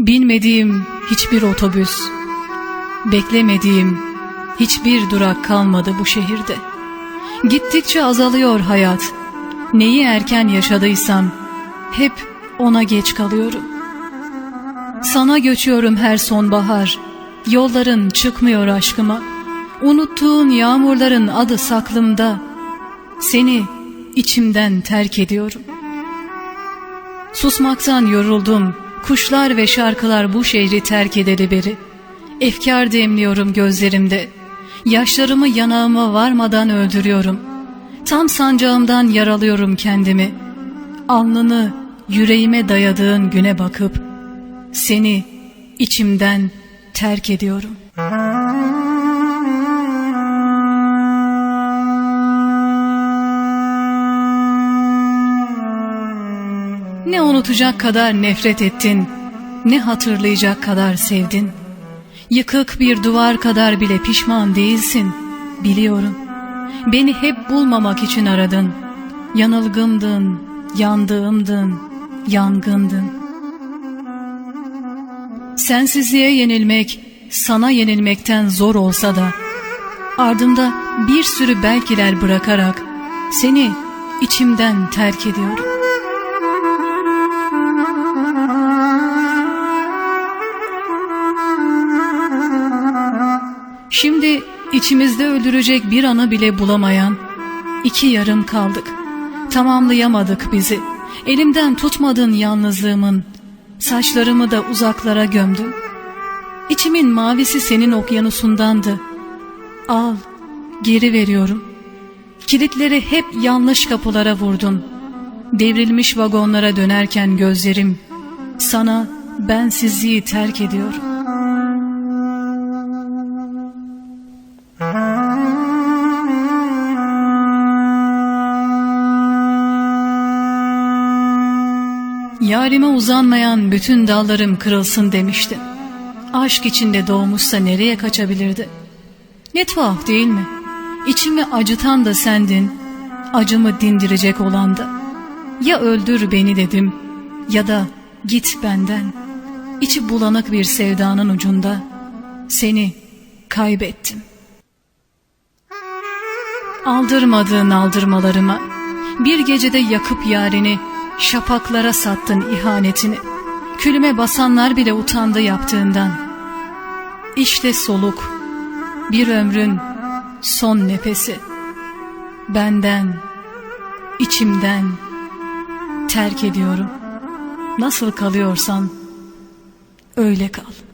Binmediğim hiçbir otobüs, beklemediğim hiçbir durak kalmadı bu şehirde. Gittikçe azalıyor hayat. Neyi erken yaşadıysam hep ona geç kalıyorum. Sana göçüyorum her sonbahar. Yolların çıkmıyor aşkıma. Unuttuğun yağmurların adı saklımda. Seni içimden terk ediyorum. Susmaktan yoruldum. Kuşlar ve şarkılar bu şehri terk edeli beri. Efkar demliyorum gözlerimde. Yaşlarımı yanağıma varmadan öldürüyorum. Tam sancağımdan yaralıyorum kendimi. Alnını yüreğime dayadığın güne bakıp seni içimden terk ediyorum. Ne unutacak kadar nefret ettin, ne hatırlayacak kadar sevdin. Yıkık bir duvar kadar bile pişman değilsin, biliyorum. Beni hep bulmamak için aradın. Yanılgımdın, yandığımdın, yangındın. Sensizliğe yenilmek, sana yenilmekten zor olsa da, ardımda bir sürü belkiler bırakarak seni içimden terk ediyorum. Şimdi içimizde öldürecek bir anı bile bulamayan iki yarım kaldık. Tamamlayamadık bizi. Elimden tutmadın yalnızlığımın. Saçlarımı da uzaklara gömdün. İçimin mavisi senin okyanusundandı. Al, geri veriyorum. Kilitleri hep yanlış kapılara vurdun. Devrilmiş vagonlara dönerken gözlerim sana bensizliği terk ediyorum. Yarime uzanmayan bütün dallarım kırılsın demiştin. Aşk içinde doğmuşsa nereye kaçabilirdi? Ne tuhaf değil mi? İçimi acıtan da sendin, acımı dindirecek olan da. Ya öldür beni dedim ya da git benden. İçi bulanık bir sevdanın ucunda seni kaybettim. Aldırmadığın aldırmalarıma bir gecede yakıp yarini şapaklara sattın ihanetini. Külüme basanlar bile utandı yaptığından. İşte soluk, bir ömrün son nefesi. Benden, içimden terk ediyorum. Nasıl kalıyorsan öyle kal.''